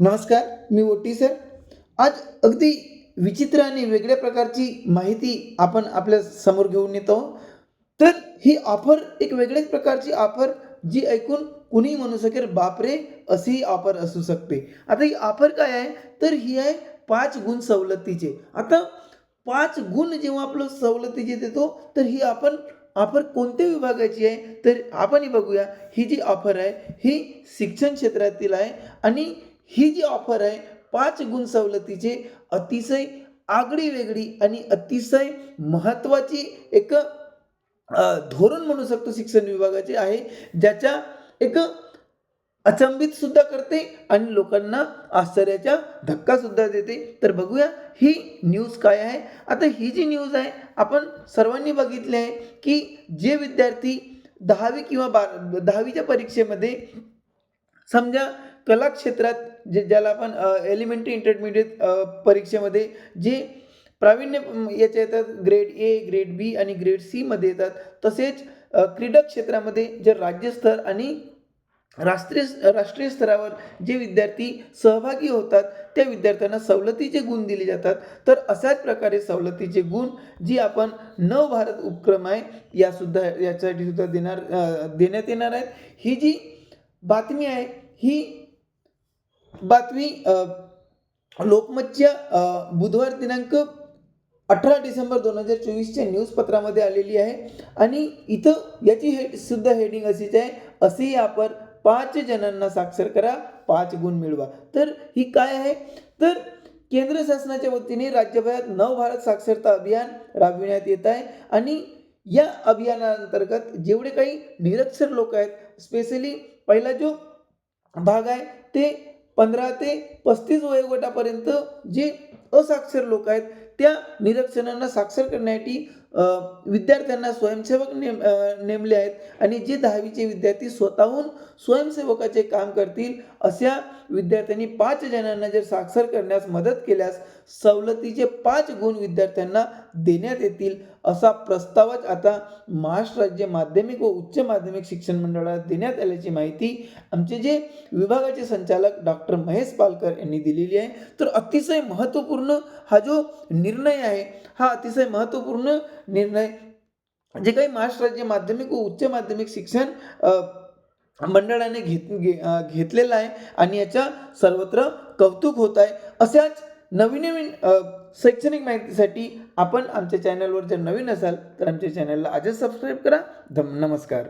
नमस्कार मी ओटी सर. आज अगदी विचित्र आणि वेगळ्या प्रकारची माहिती आपण आपल्यासमोर घेऊन येतो तर ही ऑफर एक वेगळ्याच प्रकारची ऑफर जी ऐकून कुणी म्हणू शकेल बापरे अशी ही ऑफर असू शकते. आता ही ऑफर काय आहे? तर ही आहे पाच गुण सवलतीचे. आता पाच गुण जेव्हा आपलं सवलतीचे देतो तर ही आपण ऑफर कोणत्या विभागाची आहे? तर आपणही बघूया. ही जी ऑफर आहे ही शिक्षण क्षेत्रातील आहे आणि ही जी ऑफर आहे पाच गुण सवलतीचे अतिशय आगळी वेगळी आणि अतिशय महत्त्वाची एक धोरण म्हणू शकतो शिक्षण विभागाचे आहे ज्याच्या एक अचंबित सुद्धा करते आणि लोकांना आश्चर्याचा धक्का सुद्धा देते. तर बघूया ही न्यूज काय आहे. आता ही जी न्यूज आहे आपण सर्वांनी बघितले आहे की जे विद्यार्थी दहावी किंवा बार दहावीच्या परीक्षेमध्ये समजा कला क्षेत्रात जे ज्याला आपण एलिमेंटरी इंटरमिडिएट परीक्षेमध्ये जे प्रावीण्य याच्या येतात ग्रेड ए ग्रेड बी आणि ग्रेड सीमध्ये येतात तसेच क्रीडा क्षेत्रामध्ये जे राज्यस्तर आणि राष्ट्रीय राष्ट्रीय स्तरावर जे विद्यार्थी सहभागी होतात त्या विद्यार्थ्यांना सवलतीचे गुण दिले जातात. तर अशाच प्रकारे सवलतीचे गुण जी आपण नव भारत उपक्रम आहे यासुद्धा याच्यासाठी सुद्धा देणार देण्यात येणार आहेत. ही जी बातमी आहे ही बातमी लोकमतच्या बुधवार दिनांक अठरा डिसेंबर दोन हजार चोवीसच्या न्यूजपत्रामध्ये आलेली आहे. आणि इथं याची हेड सुद्धा हेडिंग अशीच आहे असेही आपण पाच जणांना साक्षर करा पाच गुण मिळवा. तर ही काय आहे? तर केंद्र शासनाच्या वतीने राज्यभरात नव भारत साक्षरता अभियान राबविण्यात येत आहे. आणि या अभियानाअंतर्गत जेवढे काही निरक्षर लोक आहेत स्पेशली पहिला जो भाग आहे ते पंधरा ते पस्तीस वयोगटापर्यंत जे असाक्षर लोक आहेत त्या निरक्षरांना साक्षर करण्यासाठी विद्यार्थ्यांना स्वयंसेवक नेम नेमले आहेत आणि जे दहावीचे विद्यार्थी स्वतःहून स्वयंसेवकाचे काम करतील अशा विद्यार्थ्यांनी पाच जणांना जर साक्षर करण्यास मदत केल्यास सवलतीचे पाच गुण विद्यार्थ्यांना देण्यात येतील. असा प्रस्तावच आता महाराष्ट्र राज्य माध्यमिक व उच्च माध्यमिक शिक्षण मंडळात देण्यात आल्याची माहिती आमचे जे विभागाचे संचालक डॉक्टर महेश पालकर यांनी दिलेली आहे. तर अतिशय महत्त्वपूर्ण हा जो निर्णय आहे हा अतिशय महत्त्वपूर्ण निर्णय जे काही महाराष्ट्र राज्य माध्यमिक व उच्च माध्यमिक शिक्षण मंडळाने घेत घे- घेतलेला आहे आणि याच्या सर्वत्र कौतुक होत आहे. अशाच नवीन नवीन शैक्षणिक माहितीसाठी आपण आमच्या चॅनलवर जर नवीन असाल तर आमच्या चॅनलला आजच सबस्क्राईब करा. धम नमस्कार.